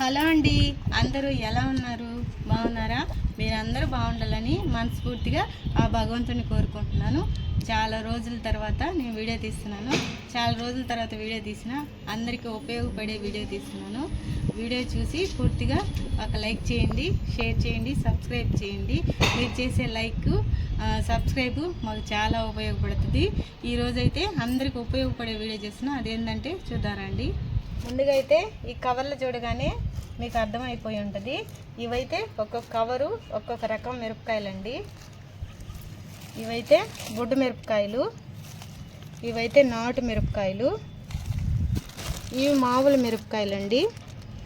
Hello అండి. అందరూ ఎలా ఉన్నారు? బాగున్నారా? మీరందరూ బాగుండాలని మనస్ఫూర్తిగా ఆ భగవంతుని కోరుకుంటున్నాను. చాలా రోజుల తర్వాత నేను వీడియో తీస్తున్నాను. చాలా రోజుల తర్వాత వీడియో తీసిన అందరికీ ఉపయోగపడే వీడియో తీస్తున్నాను. వీడియో చూసి పూర్తిగా ఒక లైక్ చేయండి షేర్ చేయండి సబ్స్క్రైబ్ చేయండి. మీరు చేసే లైక్ సబ్స్క్రైబ్ మాకు చాలా ఉపయోగపడుతుంది. ఈరోజైతే అందరికీ ఉపయోగపడే వీడియో చేస్తున్నా. అదేంటంటే చూద్దారండి ముందుగా అయితే ఈ కవర్లు చూడగానే మీకు అర్థమైపోయి ఉంటుంది. ఇవైతే ఒక్కొక్క కవరు ఒక్కొక్క రకం మిరపకాయలండి. ఇవైతే గుడ్డు మిరపకాయలు ఇవైతే నాటు మిరపకాయలు ఇవి మామూలు మిరపకాయలండి.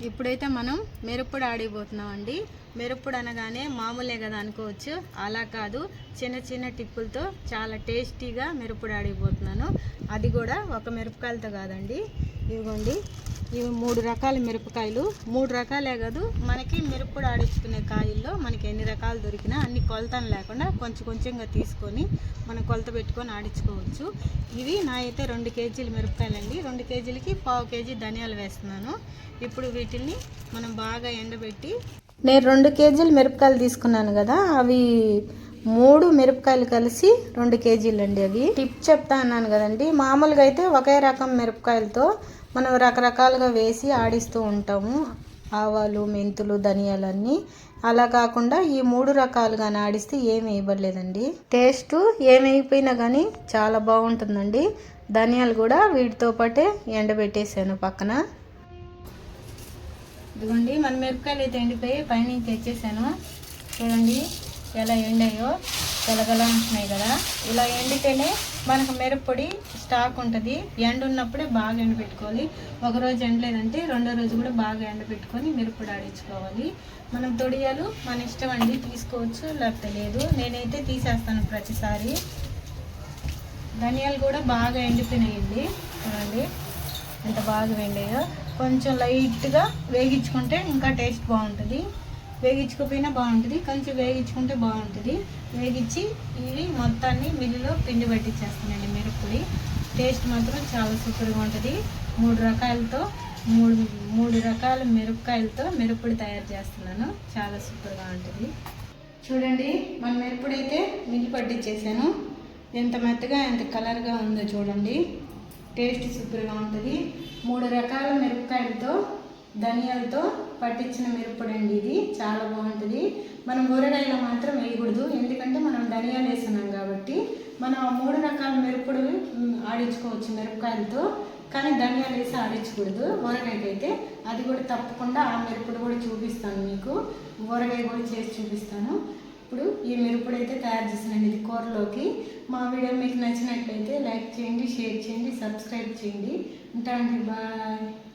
ఇప్పుడైతే మనం మిరప్పొడి ఆడిపోతున్నామండి. మిరప్పొడి అనగానే మామూలే కదా అనుకోవచ్చు. అలా కాదు. చిన్న చిన్న టిప్పులతో చాలా టేస్టీగా మిరప్పొడి ఆడిపోతున్నాను. అది కూడా ఒక మిరపకాయలతో కాదండి. ఇదిగోండి ఇవి మూడు రకాల మిరపకాయలు. మూడు రకాలే కాదు మనకి మిరప్పొడి ఆడించుకునే కాయల్లో మనకి ఎన్ని రకాలు దొరికినా అన్ని కొలతలు లేకుండా కొంచెం కొంచెంగా తీసుకొని మనం కొలత పెట్టుకొని ఆడించుకోవచ్చు. ఇవి నా అయితే రెండు కేజీల మిరపకాయలండి. రెండు కేజీలకి పావు కేజీ ధనియాలు వేస్తున్నాను. ఇప్పుడు వీటిని మనం బాగా ఎండబెట్టి నేను రెండు కేజీలు మిరపకాయలు తీసుకున్నాను కదా అవి మూడు మిరపకాయలు కలిసి రెండు కేజీలు అండి అవి. టిప్ చెప్తా అన్నాను కదండి మామూలుగా అయితే ఒకే రకం మిరపకాయలతో మనం రకరకాలుగా వేసి ఆడిస్తూ ఉంటాము. ఆవాలు మెంతులు ధనియాలన్నీ. అలా కాకుండా ఈ మూడు రకాలుగా ఆడిస్తే ఏమి వేయబడలేదండి. టేస్ట్ ఏమి అయిపోయినా కానీ చాలా బాగుంటుందండి. ధనియాలు కూడా వీటితో పాటే ఎండబెట్టేసాను పక్కన. ఇదిగోండి మన మిరపకాయలు అయితే ఎండిపోయి పైన తెచ్చేసాను. చూడండి. ఎలా ఎండాయో గలగల కదా. ఇలా ఎండితేనే మనకు మిరప్పొడి స్టాక్ ఉంటుంది. ఎండ ఉన్నప్పుడే బాగా ఎండబెట్టుకోవాలి. ఒక రోజు ఎండలేదంటే రెండో రోజు కూడా బాగా ఎండబెట్టుకొని మిరప్పొడి ఆడించుకోవాలి. మనం తొడియాలు మన ఇష్టం అండి తీసుకోవచ్చు లేకపోతే లేదు. నేనైతే తీసేస్తాను ప్రతిసారి. ధనియాలు కూడా బాగా ఎండిపోయినాయండి. చూడండి ఎంత బాగా వెండాయో కొంచెం లైట్గా వేగించుకుంటే ఇంకా టేస్ట్ బాగుంటుంది. వేగించుకోపోయినా బాగుంటుంది. కొంచెం వేగించుకుంటే బాగుంటుంది. వేగించి ఇవి మొత్తాన్ని మిల్లులో పిండి పట్టించేస్తానండి మిరప్పొడి. టేస్ట్ మాత్రం చాలా సూపర్గా ఉంటుంది. మూడు రకాలతో మూడు మూడు రకాల మిరపకాయలతో మిరప్పొడి తయారు చేస్తున్నాను. చాలా సూపర్గా ఉంటుంది. చూడండి మన మిరప్పొడి అయితే మిల్లు పట్టించేసాను ఎంత మెత్తగా ఎంత కలర్గా ఉందో చూడండి. టేస్ట్ సూపర్గా ఉంటుంది. మూడు రకాల మిరపకాయలతో ధనియాలతో పట్టించిన మిరప్పొడి అండి ఇది. చాలా బాగుంటుంది. మనం ఊరగాయలు మాత్రం వేయకూడదు. ఎందుకంటే మనం ధనియాలు వేస్తున్నాం కాబట్టి మనం ఆ మూడు రకాల మిరప్పొడి ఆడించుకోవచ్చు మిరపకాయలతో. కానీ ధనియాలు వేసి ఆడించకూడదు. ఊరగాయకైతే అయితే అది కూడా తప్పకుండా ఆ మిరప్పొడి కూడా చూపిస్తాను మీకు. ఊరగాయ కూడా చేసి చూపిస్తాను. ఇప్పుడు ఈ మిరప్పొడి అయితే తయారు చేసినండి ఇది కూరలోకి. మా వీడియో మీకు నచ్చినట్లయితే లైక్ చేయండి షేర్ చేయండి సబ్స్క్రైబ్ చేయండి. ఉంటానండి బాయ్.